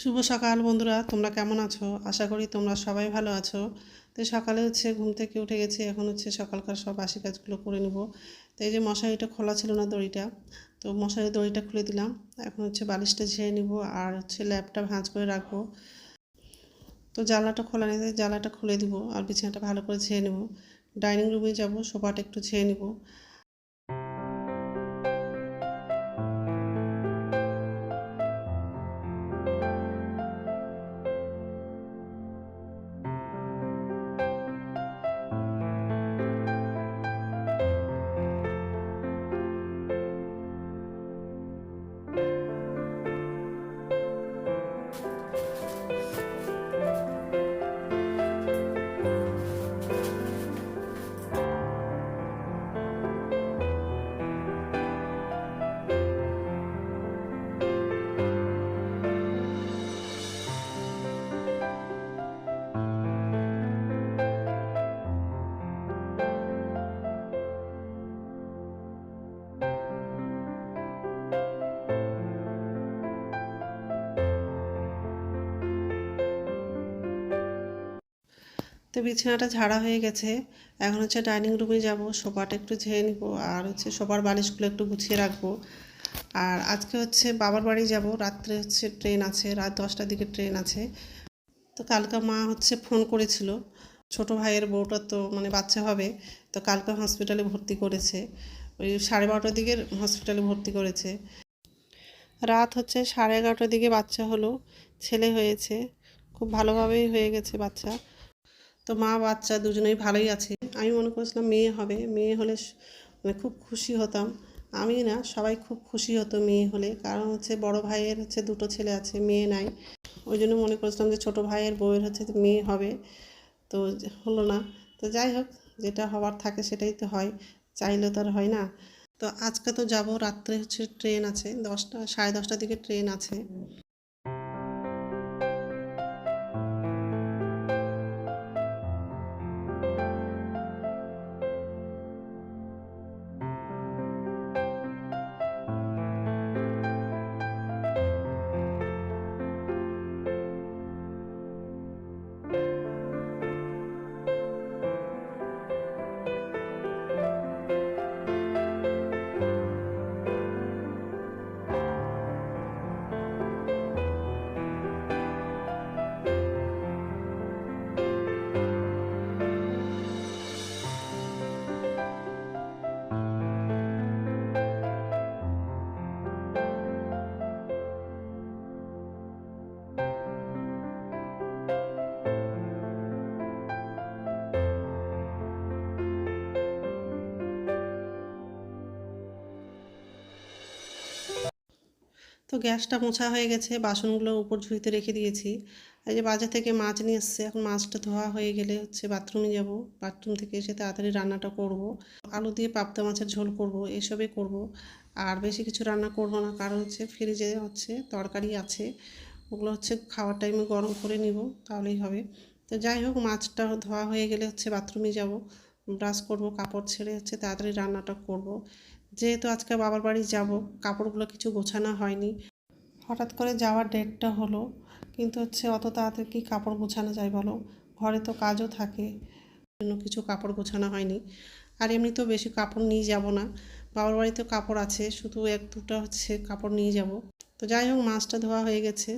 শুভ সকাল বন্ধুরা, তোমরা কেমন আছো? আশা করি তোমরা সবাই ভালো আছো। তো সকালে হচ্ছে ঘুম থেকে উঠে গেছি, এখন হচ্ছে সকালকার সব আশি কাজগুলো করে নেব। তো এই যে মশারিটা খোলা ছিল না দড়িটা, তো মশারির দড়িটা খুলে দিলাম। এখন হচ্ছে বালিশটা ঝেড়ে নিব আর হচ্ছে ল্যাপটা ভাঁজ করে রাখব। তো জ্বালাটা খোলা নেই জ্বালাটা খুলে দিব আর বিছানাটা ভালো করে ঝেড়ে নেব। ডাইনিং রুমে যাব, সোফাটা একটু ঝেড়ে নেব। বিছানাটা ঝাড়া হয়ে গেছে। এখন হচ্ছে ডাইনিং রুমে যাব সোফাটা একটু ঝেড়ে নিব, আর হচ্ছে সোফার বালিশগুলো একটু গুছিয়ে রাখব। আর আজকে হচ্ছে বাবার বাড়ি যাব, রাত্রে হচ্ছে ট্রেন আছে, রাত দশটার দিকে ট্রেন আছে। তো কালকে মা হচ্ছে ফোন করেছিল, ছোট ভাইয়ের বউটা তো মানে বাচ্চা হবে, তো কালকে হসপিটালে ভর্তি করেছে। ওই সাড়ে বারোটার দিকে হসপিটালে ভর্তি করেছে। রাত হচ্ছে সাড়ে এগারোটার দিকে বাচ্চা হলো, ছেলে হয়েছে, খুব ভালোভাবেই হয়ে গেছে বাচ্চা। তো মা, বাচ্চা দুজনেই ভালোই আছে। আমি মনে করেছিলাম মেয়ে হবে। মেয়ে হলে মানে খুব খুশি হতাম। আমি না, সবাই খুব খুশি হতো মেয়ে হলে। কারণ হচ্ছে বড় ভাইয়ের হচ্ছে দুটো ছেলে আছে, মেয়ে নাই। ওই জন্য মনে করেছিলাম যে ছোটো ভাইয়ের বউয়ের হচ্ছে মেয়ে হবে। তো হলো না। তো যাই হোক, যেটা হওয়ার থাকে সেটাই তো হয়। চাইলে তো আর হয় না। তো আজকে তো যাব, রাত্রে হচ্ছে ট্রেন আছে। দশটা, সাড়ে দশটার দিকে ট্রেন আছে। তো গ্যাসটা মোছা হয়ে গেছে, বাসনগুলো উপর ঝুড়িতে রেখে দিয়েছি। এই যে বাজার থেকে মাছ নিয়ে এসছে, এখন মাছটা ধোয়া হয়ে গেলে হচ্ছে বাথরুমে যাব। বাথরুম থেকে এসে তাড়াতাড়ি রান্নাটা করব। আলু দিয়ে পাবদা মাছের ঝোল করব, এসবই করব। আর বেশি কিছু রান্না করব না, কারণ হচ্ছে ফ্রিজে হচ্ছে তরকারি আছে। ওগুলো হচ্ছে খাওয়ার টাইমে গরম করে নিব, তাহলেই হবে। তো যাই হোক, মাছটা ধোয়া হয়ে গেলে হচ্ছে বাথরুমে যাব। ব্রাশ করব, কাপড় ছেড়ে হচ্ছে তাড়াতাড়ি রান্নাটা করব। যেহেতু আজকে বাবার বাড়ি যাব, কাপড়গুলো কিছু গোছানো হয়নি। হঠাৎ করে যাওয়ার ডেটটা হলো, কিন্তু হচ্ছে অত তাড়াতাড়ি কি কাপড় গোছানো যায় বলো? ঘরে তো কাজও থাকে, জন্য কিছু কাপড় গোছানো হয়নি। আর এমনিতেও বেশি কাপড় নিয়ে যাব না, বাবার বাড়িতে কাপড় আছে, শুধু এক দুটো হচ্ছে কাপড় নিয়ে যাব। তো যাই হোক, মাছটা ধোয়া হয়ে গেছে।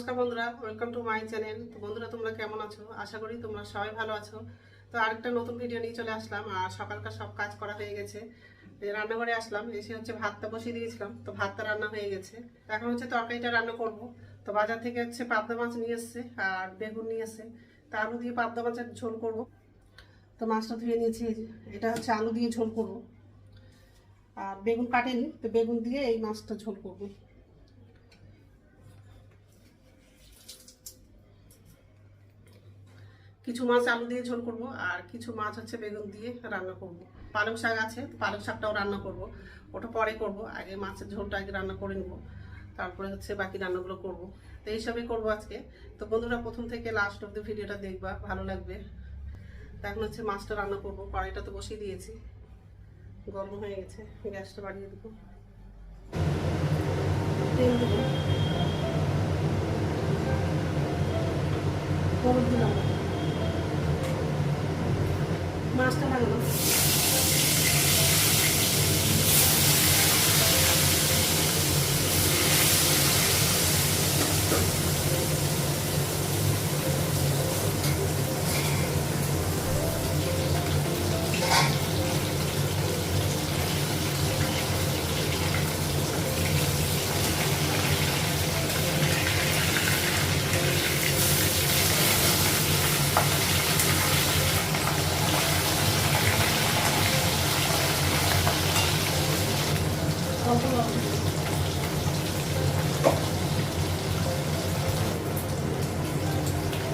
নমস্কার বন্ধুরা ওয়েলকাম টু মাই চ্যানেল তো বন্ধুরা, তোমরা কেমন আছো? আশা করি তোমরা সবাই ভালো আছো। তো আরেকটা নতুন ভিডিও নিয়ে চলে আসলাম, আর সকালকার সব কাজ করা হয়ে গেছে। রান্নাঘরে আসলাম, এসে হচ্ছে ভাতটা বসিয়ে দিয়েছিলাম, তো ভাতটা রান্না হয়ে গেছে। এখন হচ্ছে তরকারিটা রান্না করব। তো বাজার থেকে হচ্ছে পাবদা মাছ নিয়ে এসছে, আর বেগুন নিয়ে এসছে। তা আলু দিয়ে পাবদা মাছের ঝোল করব। তো মাছটা ধুয়ে নিয়েছি এটা হচ্ছে আলু দিয়ে ঝোল করব। আর বেগুন কাটেনি, তো বেগুন দিয়ে এই মাছটা ঝোল করব। কিছু মাছ আলু দিয়ে ঝোল করব, আর কিছু মাছ হচ্ছে বেগুন দিয়ে রান্না করব। পালং শাক আছে পালং শাকটাও রান্না করব। ওটা পরে করব, আগে মাছের ঝোলটা আগে রান্না করে নেব। তারপরে হচ্ছে বাকি রান্নাগুলো করব। তো এইসবই করব আজকে। তো বন্ধুরা, প্রথম থেকে লাস্ট অব্দি ভিডিওটা দেখবা, ভালো লাগবে। এখন হচ্ছে মাছটা রান্না করব। কড়াইটা তো বসিয়ে দিয়েছি। গরম হয়ে গেছে, গ্যাসটা বাড়িয়ে দেবো। তেল দেবো। দিলাম। মাছটা ভাঙলো অল্প লবণ দেবো।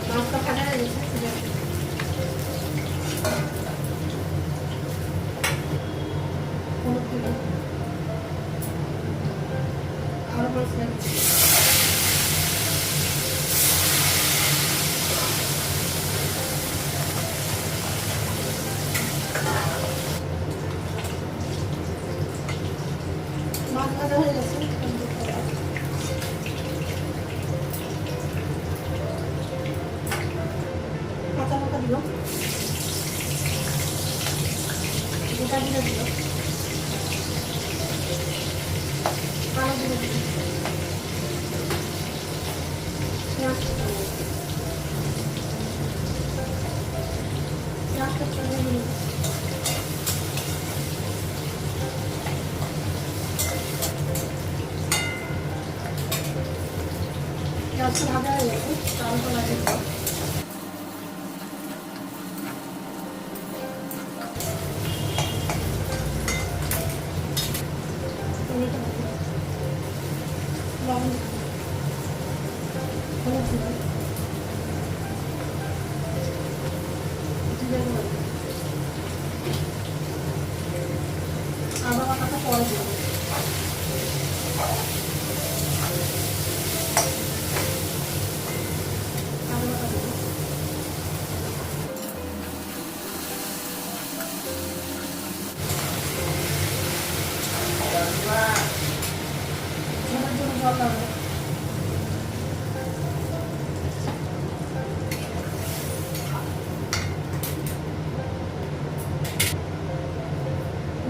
মাছটা ভাজা হয়ে গেছে তুলে রাখি। হলুদ দিলাম আরও মাছ লাগছে মাছ ভাজা হয়ে গেছে পেঁয়াজটা ভাজা হয়ে গেছে টমেটো লাগিয়ে দিল টমেটো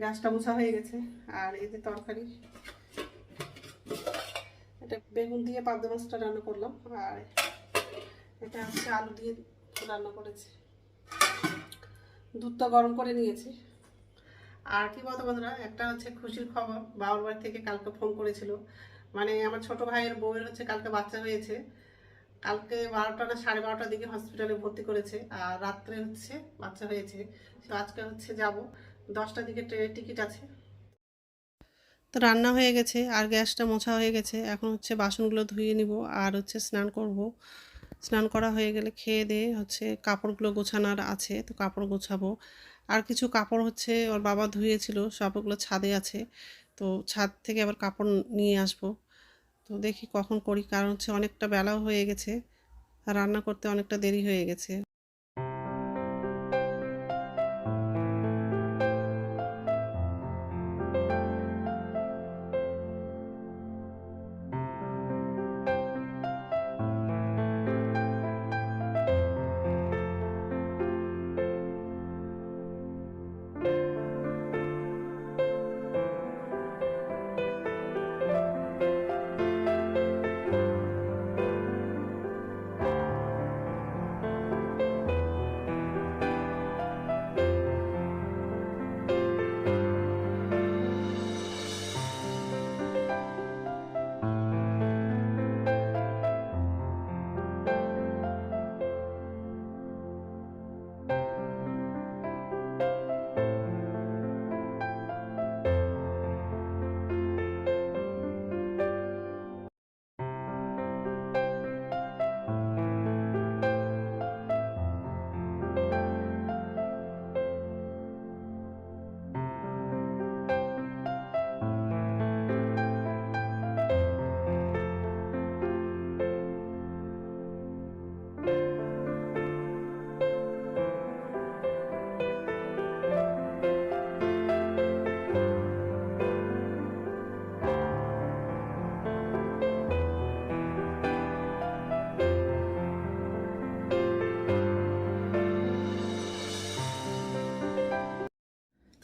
গ্যাসটা মোছা হয়ে গেছে, আর এই যে তরকারি। এটা বেগুন দিয়ে পাবদা মাছটা রান্না করলাম, আর এটা হচ্ছে আলু দিয়ে রান্না করেছি। দুধটা গরম করে নিয়েছি। আর কি বলতো বন্ধুরা, একটা হচ্ছে খুশির খবর, বাবার বাড়ি থেকে কালকে ফোন করেছিল। মানে আমার ছোট ভাইয়ের বউয়ের হচ্ছে কালকে বাচ্চা হয়েছে। কালকে বারোটা না সাড়ে বারোটার দিকে হসপিটালে ভর্তি করেছে, আর রাত্রে হচ্ছে বাচ্চা হয়েছে। তো আজকে হচ্ছে যাব। দশটার দিকে ট্রেনের টিকিট আছে। তো রান্না হয়ে গেছে, আর গ্যাসটা মোছা হয়ে গেছে। এখন হচ্ছে বাসনগুলো ধুয়ে নিব, আর হচ্ছে স্নান করব। স্নান করা হয়ে গেলে খেয়ে দিয়ে হচ্ছে কাপড়গুলো গোছানোর আছে, তো কাপড় গোছাবো। আর কিছু কাপড় হচ্ছে ওর বাবা ধুয়েছিল সবগুলো ছাদে আছে। তো ছাদ থেকে আবার কাপড় নিয়ে আসব। তো দেখি কখন করি, কারণ হচ্ছে অনেকটা বেলাও হয়ে গেছে। আর রান্না করতে অনেকটা দেরি হয়ে গেছে।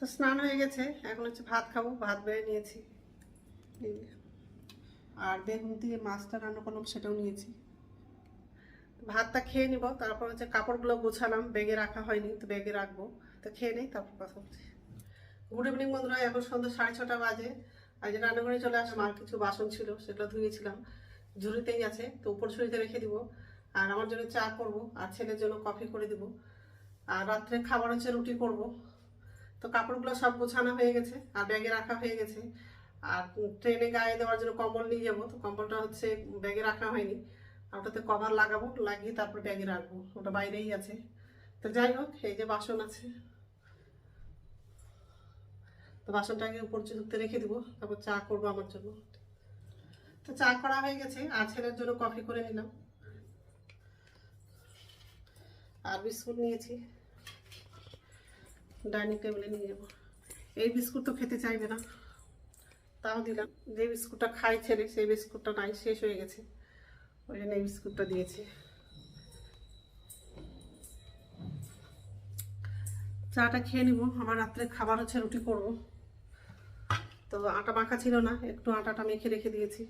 তো স্নান হয়ে গেছে, এখন হচ্ছে ভাত খাব, ভাত বেড়ে নিয়েছি। আর বেগুন দিয়ে মাছটা রান্না করলাম, সেটাও নিয়েছি। ভাতটা খেয়ে নিব, তারপর হচ্ছে কাপড়গুলো গোছালাম, ব্যাগে রাখা হয়নি, তো ব্যাগে রাখব। তো খেয়ে নেই, তারপর কথা বলছি গুড ইভিনিং বন্ধুরা, এখন সন্ধ্যা সাড়ে ছটা বাজে। আর যে রান্নাঘরে চলে আসলাম, আর কিছু বাসন ছিল, সেগুলো ধুয়েছিলাম। ঝুড়িতেই আছে, তো উপর ঝুড়িতে রেখে দিব। আর আমার জন্য চা করব, আর ছেলের জন্য কফি করে দিব। আর রাত্রে খাবার হচ্ছে রুটি করব। তো কাপড়গুলো সব গোছানো হয়ে গেছে, আর ব্যাগে রাখা হয়ে গেছে। আর ট্রেনে গায়ে দেওয়ার জন্য কম্বল নিয়ে যাব, তো কম্বলটা হচ্ছে ব্যাগে রাখা হয়নি। ওটাতে কভার লাগাবো, লাগিয়ে তারপর ব্যাগে রাখব, ওটা বাইরেই আছে। তো যাই হোক, এই যে বাসন আছে। তো বাসনটাকে উপর ধুতে রেখে দিব, তারপর চা করব আমার জন্য। তো চা করা হয়ে গেছে, আর ছেলের জন্য কফি করে নিলাম। আর বিস্কুট নিয়েছি। ডাইনিং টেবিলে নিয়ে যাব। এই বিস্কুট তো খেতে চাইবে না। তাও দিলাম। যে বিস্কুটটা খাই ছেলে, সেই বিস্কুটটা নাই, শেষ হয়ে গেছে। ওই জন্য এই বিস্কুটটা দিয়েছি। চাটা খেয়ে নিব। আমার রাত্রে খাবার হচ্ছে, রুটি করব। তো আটা মাখা ছিল না, একটু আটাটা মেখে রেখে দিয়েছি।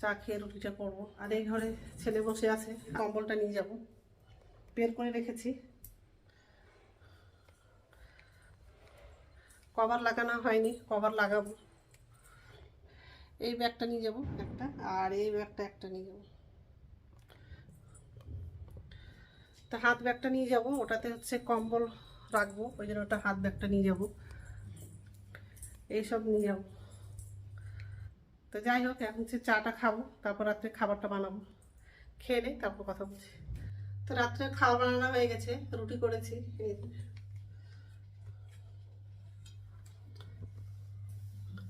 চা খেয়ে রুটিটা করব। আর এই ঘরে ছেলে বসে আছে, কম্বলটা নিয়ে যাব। বের করে রেখেছি। কভার লাগানো হয়নি, কভার লাগাবো। এই ব্যাগটা নিয়ে যাব একটা, আর এই ব্যাগটা একটা নিয়ে যাব। তা হাত ব্যাগটা নিয়ে যাব, ওটাতে হচ্ছে কম্বল রাখব, ওই জন্য ওটা হাত ব্যাগটা নিয়ে যাব। এইসব নিয়ে যাব। তো যাই হোক, এখন হচ্ছে চাটা খাব, তারপর রাত্রে খাবারটা বানাবো। খেয়ে নেই তারপর কথা বলছি। তো রাত্রে খাওয়া বানানো হয়ে গেছে, রুটি করেছি এই যে।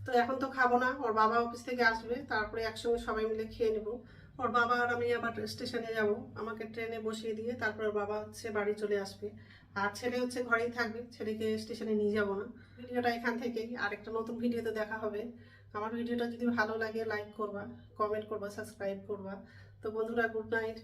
তো এখন তো খাব না, ওর বাবা অফিস থেকে আসবে, তারপরে একসঙ্গে সবাই মিলে খেয়ে নেব। ওর বাবা আর আমি আবার স্টেশনে যাব, আমাকে ট্রেনে বসিয়ে দিয়ে তারপর ওর বাবা হচ্ছে বাড়ি চলে আসবে। আর ছেলে হচ্ছে ঘরেই থাকবে, ছেলেকে স্টেশনে নিয়ে যাব না। ভিডিওটা এখান থেকেই, আর একটা নতুন ভিডিওতে দেখা হবে। আমার ভিডিওটা যদি ভালো লাগে লাইক করবা কমেন্ট করবা সাবস্ক্রাইব করবা। তো বন্ধুরা গুড নাইট